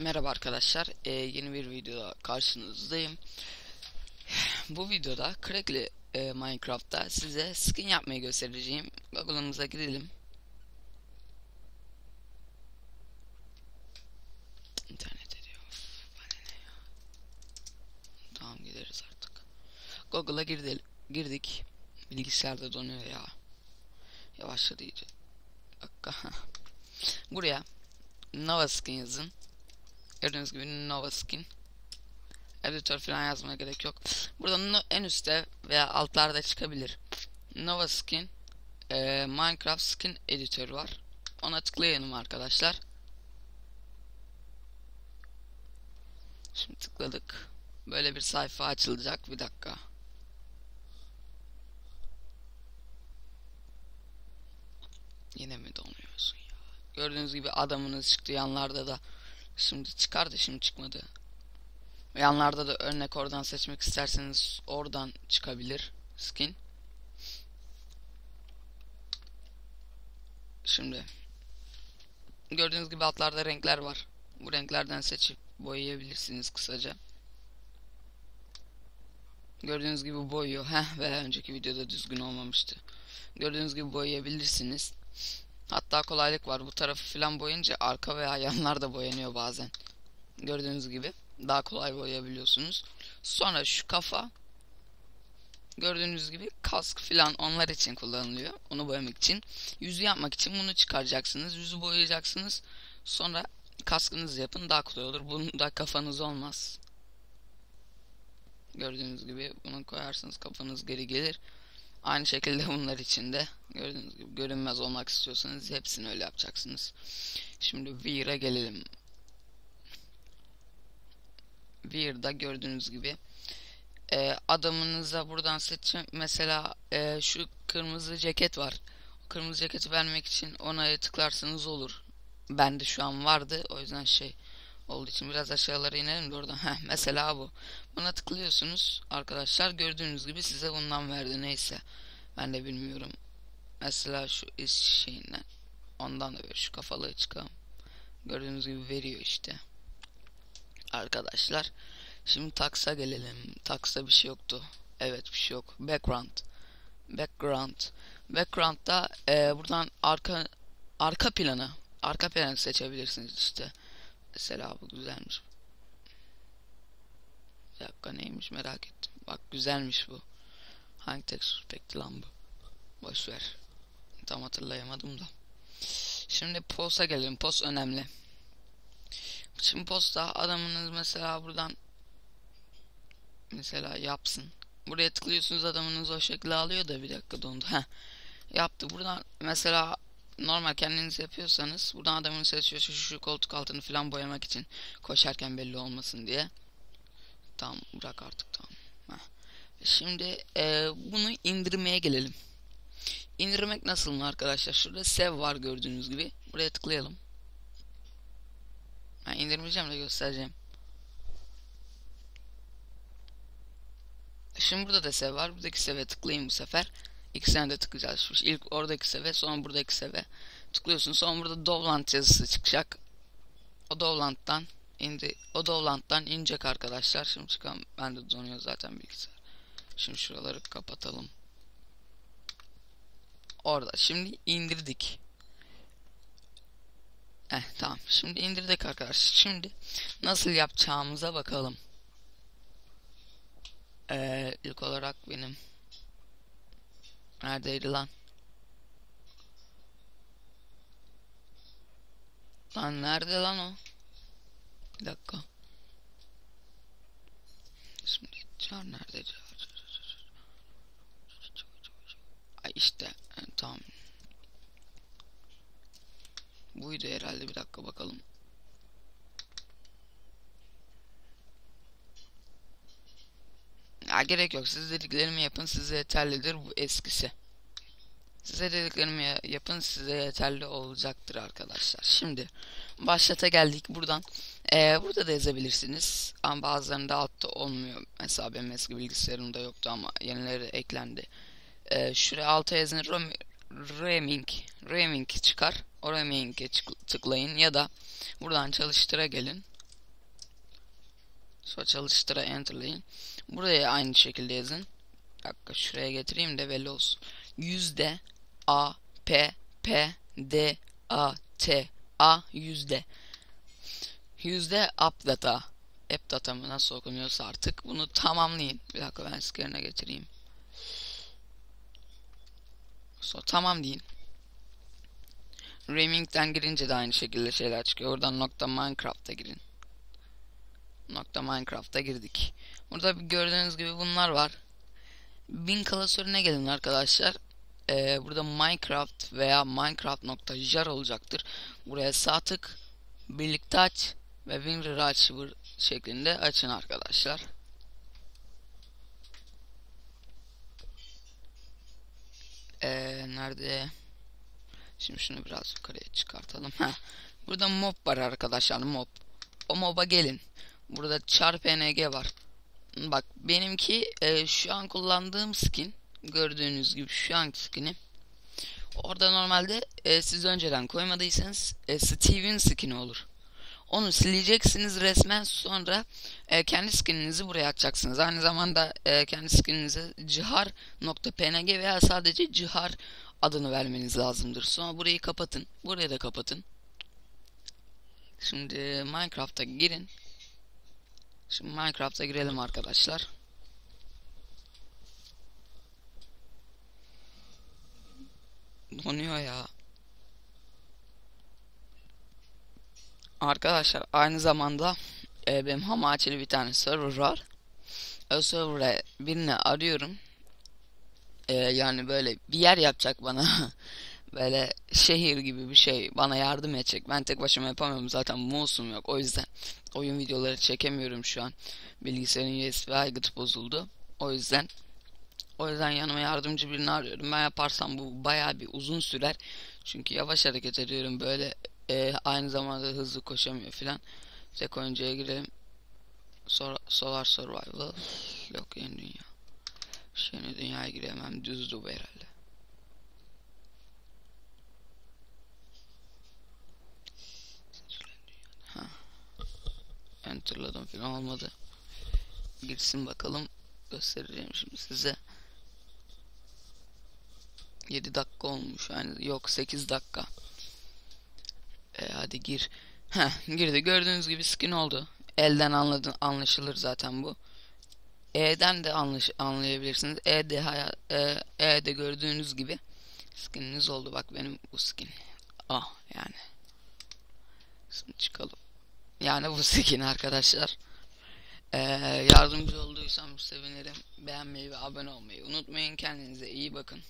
Merhaba arkadaşlar, ee, yeni bir videoda karşınızdayım. Bu videoda Crackly e, Minecraft'ta size skin yapmayı göstereceğim. Google'ımıza gidelim. İnternete diyor. Bana ne ya? Tamam gideriz artık. Google'a girdi, girdik. Bilgisayarda donuyor ya. Yavaşladı iyice. Dakika. Buraya Nova Skin yazın. Gördüğünüz gibi Nova Skin. Editör falan yazmaya gerek yok. Burada en üstte veya altlarda çıkabilir. Nova Skin e, Minecraft Skin editörü var. Ona tıklayalım arkadaşlar. Şimdi tıkladık. Böyle bir sayfa açılacak. Bir dakika. Yine mi donuyorsun ya? Gördüğünüz gibi adamınız çıktı yanlarda da. Şimdi çıkardı şimdi çıkmadı. Yanlarda da örnek oradan seçmek isterseniz oradan çıkabilir skin. Şimdi gördüğünüz gibi altlarda renkler var. Bu renklerden seçip boyayabilirsiniz kısaca. Gördüğünüz gibi boyuyor. Heh ve önceki videoda düzgün olmamıştı. Gördüğünüz gibi boyayabilirsiniz. Hatta kolaylık var. Bu tarafı filan boyunca arka veya yanlar da boyanıyor bazen. Gördüğünüz gibi daha kolay boyayabiliyorsunuz. Sonra şu kafa gördüğünüz gibi kask filan onlar için kullanılıyor. Onu boyamak için. Yüzü yapmak için bunu çıkaracaksınız. Yüzü boyayacaksınız. Sonra kaskınızı yapın daha kolay olur. Bunun da kafanız olmaz. Gördüğünüz gibi bunu koyarsınız kafanız geri gelir. Aynı şekilde bunlar için de gördüğünüz gibi görünmez olmak istiyorsanız hepsini öyle yapacaksınız. Şimdi Weir'e gelelim. Weir'da gördüğünüz gibi e, adamınıza buradan seçin. Mesela e, şu kırmızı ceket var. kırmızı ceketi vermek için ona tıklarsanız olur. Bende şu an vardı. O yüzden şey olduğu için biraz aşağılara inelim de oradan. Heh, mesela bu. Buna tıklıyorsunuz arkadaşlar. Gördüğünüz gibi size bundan verdi neyse. Ben de bilmiyorum. Mesela şu iş şeyinden. Ondan da ver. Şu kafalığı çıkalım. Gördüğünüz gibi veriyor işte. Arkadaşlar. Şimdi taksa gelelim. Taksa bir şey yoktu. Evet bir şey yok. Background. Background. Background'da e, buradan arka arka planı arka planı seçebilirsiniz işte. Mesela bu güzelmiş. Bir dakika neymiş merak ettim. Bak güzelmiş bu. Hangi texture pekti lan bu? Boşver. Tam hatırlayamadım da. Şimdi post'a gelelim. Post önemli. Şimdi posta adamınız mesela buradan mesela yapsın. Buraya tıklıyorsunuz adamınız o şekilde alıyor da bir dakika dondu. Heh. Yaptı. Buradan mesela normal kendiniz yapıyorsanız buradan adamını seçiyor şu, şu koltuk altını falan boyamak için koşarken belli olmasın diye. Tamam bırak artık tamam. Heh. Şimdi e, bunu indirmeye gelelim. İndirmek nasıl mı arkadaşlar? Şurada sev var gördüğünüz gibi. Buraya tıklayalım. Ben indirmeyeceğim de göstereceğim. Şimdi burada da sev var. Buradaki seve tıklayın bu sefer. İkisine de tıklayacağız. İlk oradaki seve sonra buradaki seve. Tıklıyorsun sonra burada Dovland yazısı çıkacak. O Dovland'dan indi. O Dovland'dan inecek arkadaşlar. Şimdi çıkan ben de donuyor zaten bilgisayar. Şimdi şuraları kapatalım. Orada. Şimdi indirdik. Eh tamam. Şimdi indirdik arkadaşlar. Şimdi nasıl yapacağımıza bakalım. Ee, ilk olarak benim Neredeydi lan? Lan nerede lan o? Bir dakika. Şimdi çağır nerede? Ay işte yani, tamam. Buydu herhalde bir dakika bakalım. Gerek yok. Siz dediklerimi yapın size yeterlidir bu eskisi. Size dediklerimi yapın size yeterli olacaktır arkadaşlar. Şimdi başlata geldik buradan. Ee, burada da yazabilirsiniz. Ama bazılarında altta olmuyor. Mesela benim eski bilgisayarımda yoktu ama yenileri eklendi. Ee, şuraya alta yazın Reming. Reming çıkar. O Reming'e tıklayın ya da buradan çalıştıra gelin. Sonra çalıştıra enterlayın. Buraya aynı şekilde yazın. Bir dakika şuraya getireyim de belli olsun. Yüzde A P P D A T A yüzde. Yüzde app data. App data mı nasıl okunuyorsa artık bunu tamamlayın. Bir dakika ben skerine getireyim. Sonra tamam deyin. Reming'den girince de aynı şekilde şeyler çıkıyor. Oradan nokta Minecraft'a girin. Nokta Minecraft'a girdik. Burada gördüğünüz gibi bunlar var. Bin klasörüne gelin arkadaşlar. Ee, burada Minecraft veya Minecraft.jar olacaktır. Buraya sağ tık birlikte aç ve WinRAR Archiver şeklinde açın arkadaşlar. Ee, nerede? Şimdi şunu biraz yukarıya çıkartalım. Heh. Burada mob var arkadaşlar mob. O moba gelin. Burada char png var. Bak benimki e, şu an kullandığım skin. Gördüğünüz gibi şu an skini. Orada normalde e, siz önceden koymadıysanız e, Steve'in skini olur. Onu sileceksiniz resmen sonra e, kendi skininizi buraya atacaksınız. Aynı zamanda e, kendi skininize cihar.png veya sadece cihar adını vermeniz lazımdır. Sonra burayı kapatın. Burayı da kapatın. Şimdi Minecraft'a girin. Şimdi Minecraft'a girelim arkadaşlar. Donuyor ya. Arkadaşlar aynı zamanda e, benim Hamachi'li bir tane server var. O server'a birini arıyorum. E, yani böyle bir yer yapacak bana. böyle şehir gibi bir şey bana yardım edecek. Ben tek başıma yapamıyorum zaten mouse'um yok. O yüzden oyun videoları çekemiyorum şu an. Bilgisayarın USB aygıtı bozuldu. O yüzden o yüzden yanıma yardımcı birini arıyorum. Ben yaparsam bu baya bir uzun sürer. Çünkü yavaş hareket ediyorum böyle e, aynı zamanda hızlı koşamıyor filan. Tek oyuncuya girelim. Sonra Solar Survival. Yok yeni dünya. Yeni dünyaya giremem. Düz bu herhalde. Enterladım filan olmadı. Girsin bakalım. Göstereceğim şimdi size. 7 dakika olmuş yani yok 8 dakika. E, hadi gir. Heh, girdi. Gördüğünüz gibi skin oldu. Elden anladın anlaşılır zaten bu. E'den de anlaş, anlayabilirsiniz. E'de hayat, e, E'de gördüğünüz gibi skininiz oldu. Bak benim bu skin. Ah yani. Şimdi çıkalım. Yani bu skin arkadaşlar. Ee, yardımcı olduysam sevinirim. Beğenmeyi ve abone olmayı unutmayın. Kendinize iyi bakın.